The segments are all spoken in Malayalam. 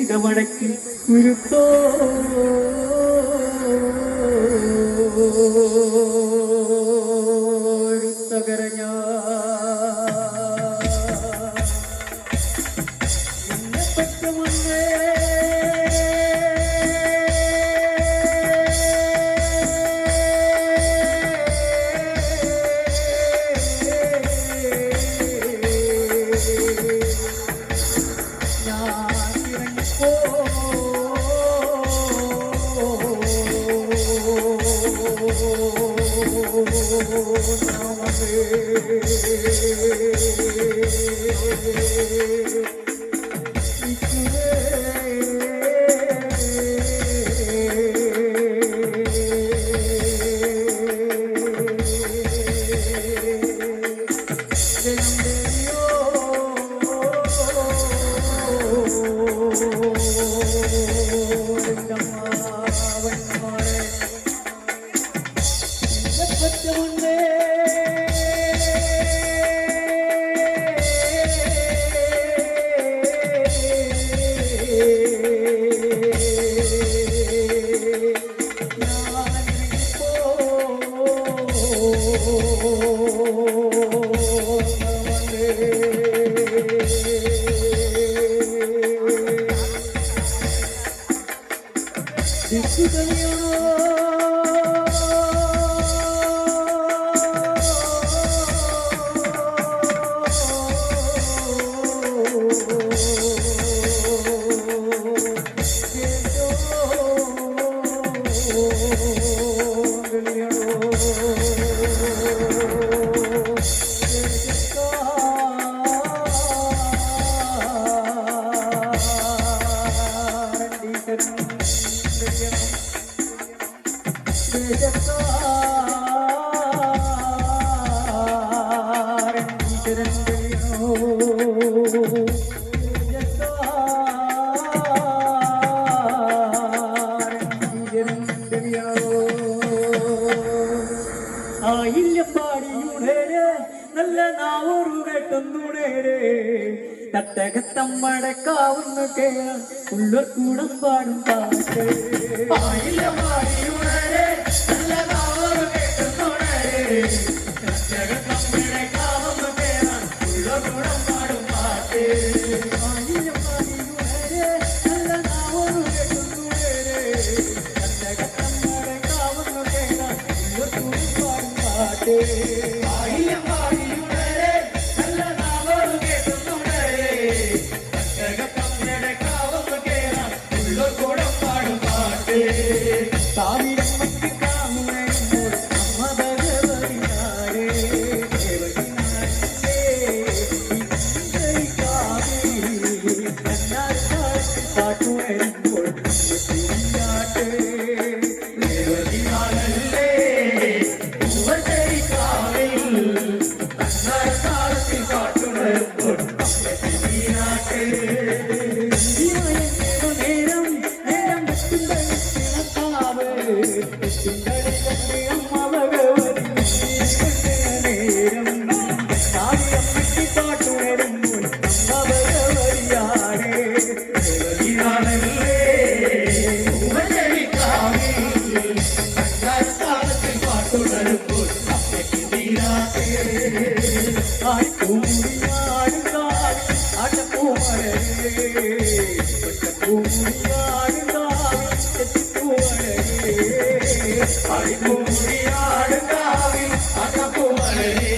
ഇന്നലെ പെയ്ത Thank you. You. ആയില്ലപ്പാടിയുടെ നല്ല നാവൂറ് കെട്ടുന്നുടേരെ തട്ടകത്തമ്മടക്കാവുന്ന കേൾ ഉള്ളർ കൂടം പാടും. പാട്ടേ ആയില്ലപ്പാടിയുടെ നല്ല നാവൂറ് കെട്ടുന്നുടേരെ തട്ടകത്തമ്മടക്കാവുന്ന அடப்பு மழையே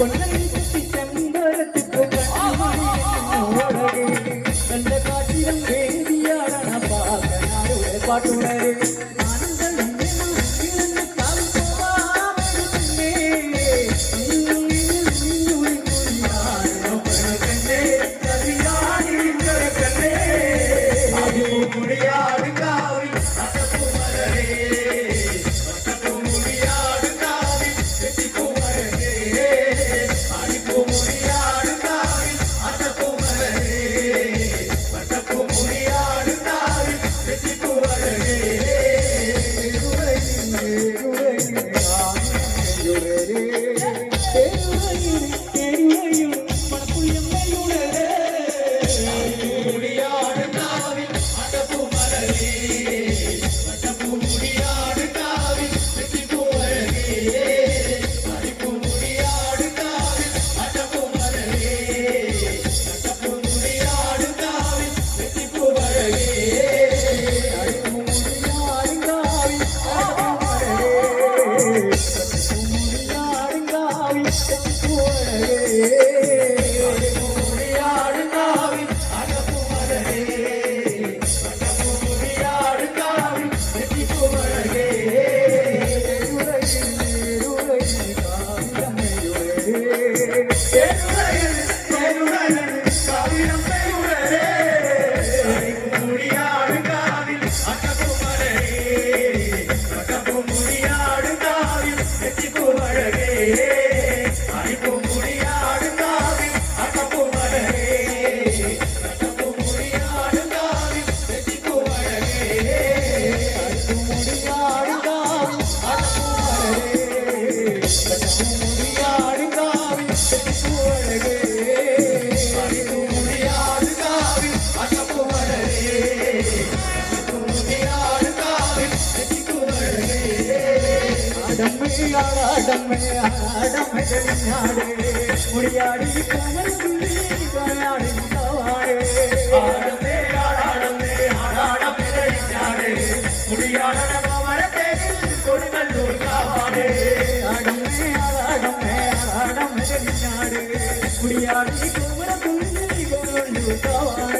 con ஆடம்மை ஆடம்மை தெரியாடே முடியாடி கமல் புள்ளி காயாடி தவாடே ஆடம்மே ஆடம்மே ஆடாடம்மை தெரியாடே முடியாடன மாமரத்தில் கொடுங்கல்லூர் காவாடே ஆடம்மே ஆடம்மே ஆடாடம்மை தெரியாடே முடியாடி குமர புள்ளி கொடுங்கல்லூர் காவாடே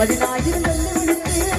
വിളിച്ച് വെള്ളം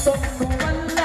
ൊന്നുമല്ല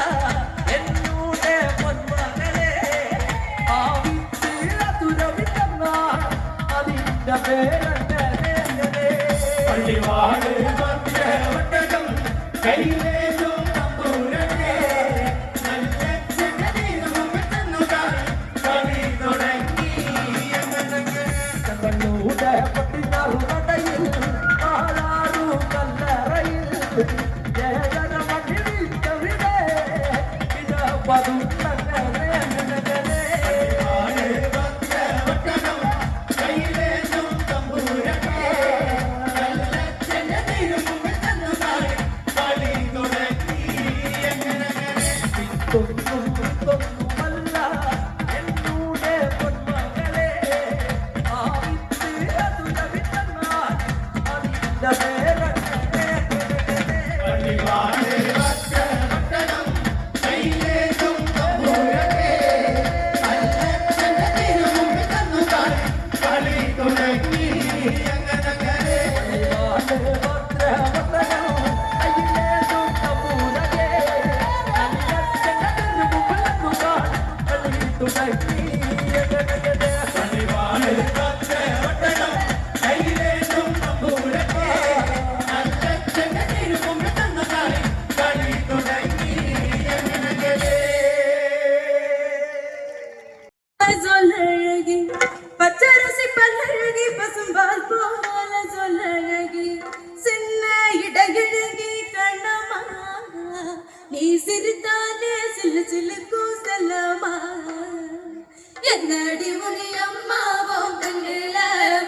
நீ சிரித்தாலே சிலு சிலுக்கும் செல்லமா என்னடி உனி அம்மாவும் கண்ணுல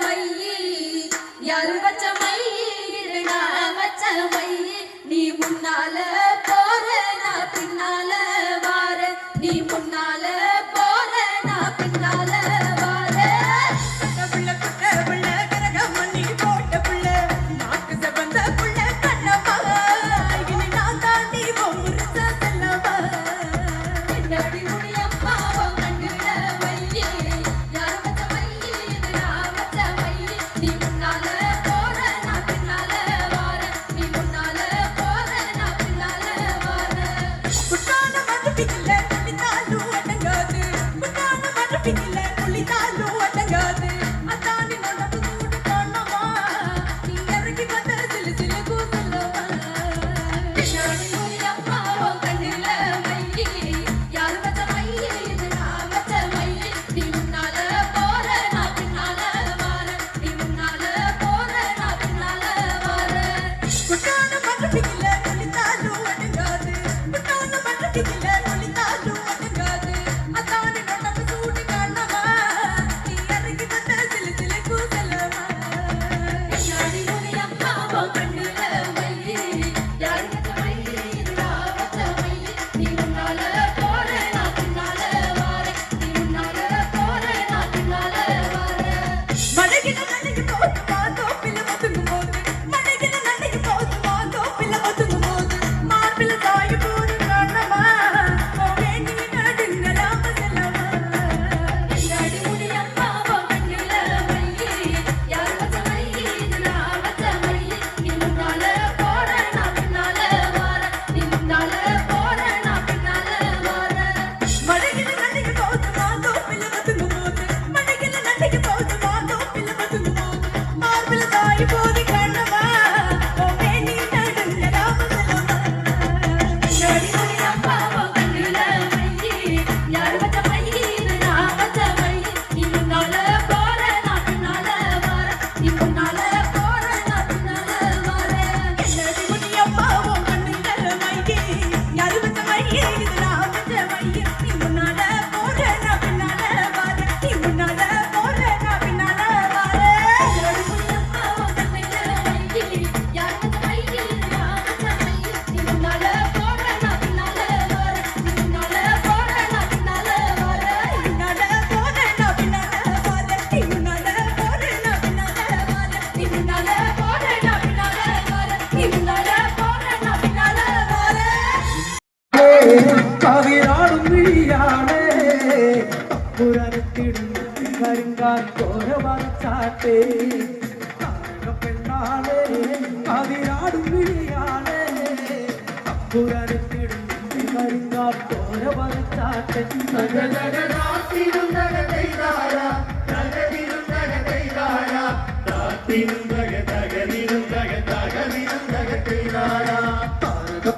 மையி? யாரு வச்ச மையி? நான் வச்ச மையி? gotta go.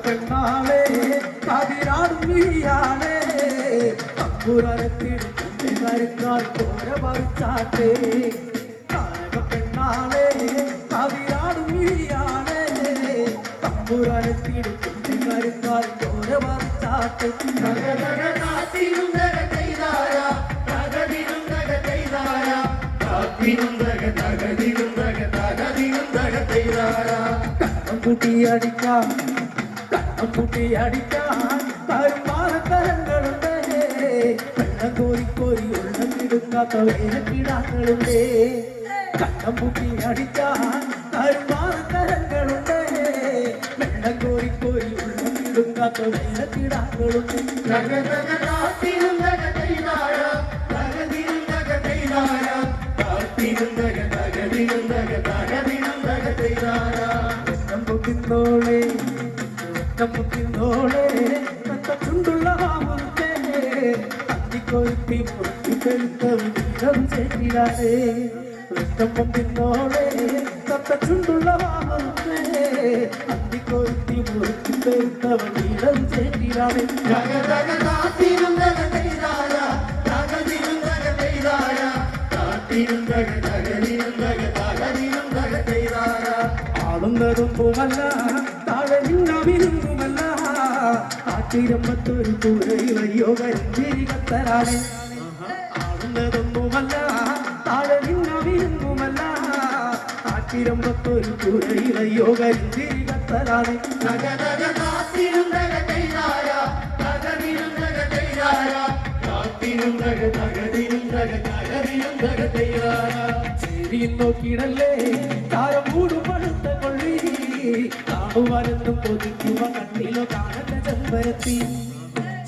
പെണ്ണാളേ കതിരാടും നീയാണേ. അമ്പുരത്തിൽ കരുത്താൽ പോര പറിച്ചാട്ടേ. കാനക പെണ്ണാളേ കതിരാടും നീയാണേ. അമ്പുരത്തിൽ കരുത്താൽ പോര പറിച്ചാട്ടേ. കുട്ടിയടിക്കാം കണ്ണുപൂട്ടി അടിക്കാൻ പാരത്തരങ്ങളുണ്ടേ കണ്ണം കോരിക്കോരി ഉള്ളം കിടുക്കാത്ത വേനക്കിടാങ്ങളുണ്ടേ കണ്ണം പൂട്ടി അടിക്കാൻ പാരത്തരങ്ങളുണ്ടേ വെള്ളം കോരിക്കോരി ഉള്ളം കിടുക്കാത്ത വേനക്കിടാങ്ങളുണ്ട് കപ്പുന്നോളെ കണ്ടുള്ള മാമുത്തേ അത്തിക്കൊഴുത്തി മുട്ടിത്തെടുത്തം ചെയ്തിരാതെ വെട്ടപ്പൊന്നോളെ കത്തുണ്ടുള്ള മാമുത്തേ അത്തിക്കൊഴുത്തി മുട്ടിത്തെടുത്തവൻ ഇടം ചെയ്തിരാതെ ആളും കടുപ്പുമല്ല ഇരുപത്തൊരു കൂടയിൽ അയ്യോ കരിഞ്ചേരി കത്തരാണ് ആളുന്നതൊന്നുമല്ല താഴെ നിന്നവിരുന്നുമല്ല. ആറ്റിരമ്പത്തൊരു കൂടയിൽ അയ്യോ കരിഞ്ചേരി കത്തരാണ് ശരി നോക്കിയിടല്ലേ താരം കൂടും പഴുത്ത കൊള്ളി. കാണുവാനെന്നും കൊതിക്കുവ കണ്ണിലോ കാണണ്ട ചെമ്പരത്തി.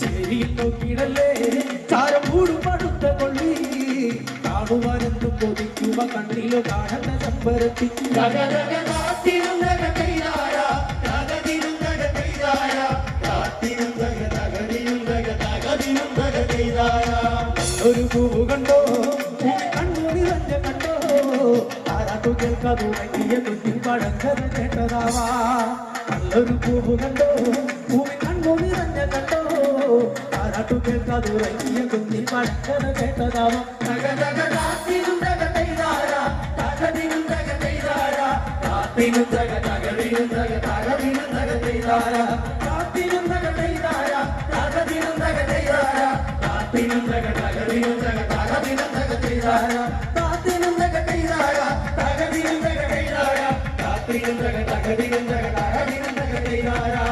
ചേരിയിൽ നോക്കിയിടല്ലേ? താരം കൂടും പഴുത്ത കൊള്ളി. കാണുവാനെന്നും കൊതിക്കുവ കണ്ണിലോ കാണണ്ട ചെമ്പരത്തി. ഒരു പൂവ് നാട്ടിലും ആരാട്ടു കേൾക്കാതെ ഉണക്കിയ കുഞ്ഞിൻ പഴങ്കഥ കേട്ടതാവാ. നല്ലൊരു പൂവ് കണ്ടോ? പൂവിൻ കണ്ണു നിറഞ്ഞ കണ്ടോ? ആരാട്ടു കേൾക്കാതെ ഉണക്കിയ കുഞ്ഞിൻ പഴങ്കഥ കേട്ടതാവാ. നഗ നഗ നാട്ടിലും നഗ കൈതാര നഗരിലും നഗ കൈതാര നാട്ടിലും നഗ നഗരിലും നഗ നഗരിലും നഗ കൈതാര നാട്ടിലും നഗ കൈതാര നഗരിലും தகதிகள் தகதிகள் தகதிகள் தகதிகள் தகதிகாரா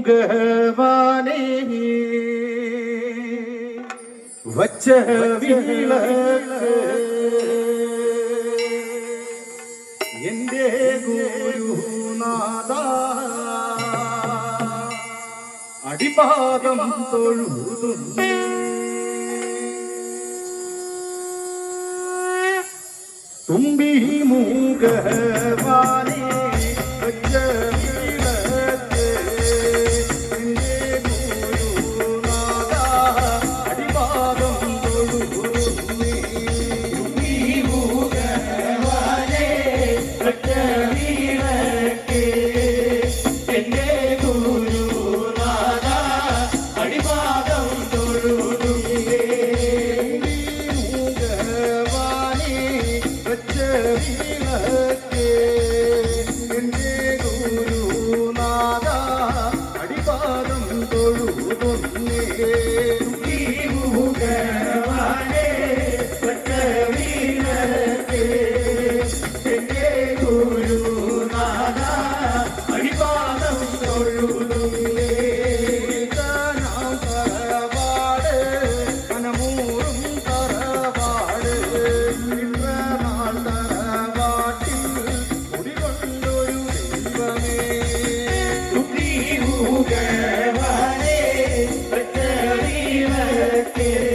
മൂകവാനേ വച്ച വിളക്ക് എന്റെ ഗുരുനാഥ. അടിപാദം തൊഴുതുന്നു. feel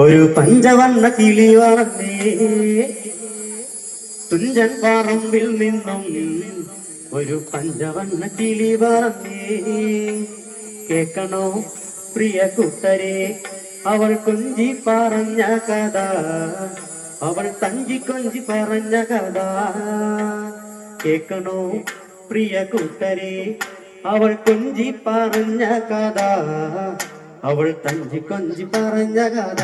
ഒരു പഞ്ചവർണ കിളി തുഞ്ചൻ പറമ്പിൽ നിന്നും ഒരു പഞ്ചവർണ കിളി പറന്നേ കേൾക്കണോ പ്രിയ കൂട്ടരെ അവൾ കൊഞ്ചി പറഞ്ഞ കഥ. അവൾ തഞ്ചി കൊഞ്ചി പറഞ്ഞ കഥ. കേക്കണോ പ്രിയ കൂട്ടരെ അവൾ കൊഞ്ചി പറഞ്ഞ കഥ. അവൾ തഞ്ചി കൊഞ്ചി പറഞ്ഞ കഥ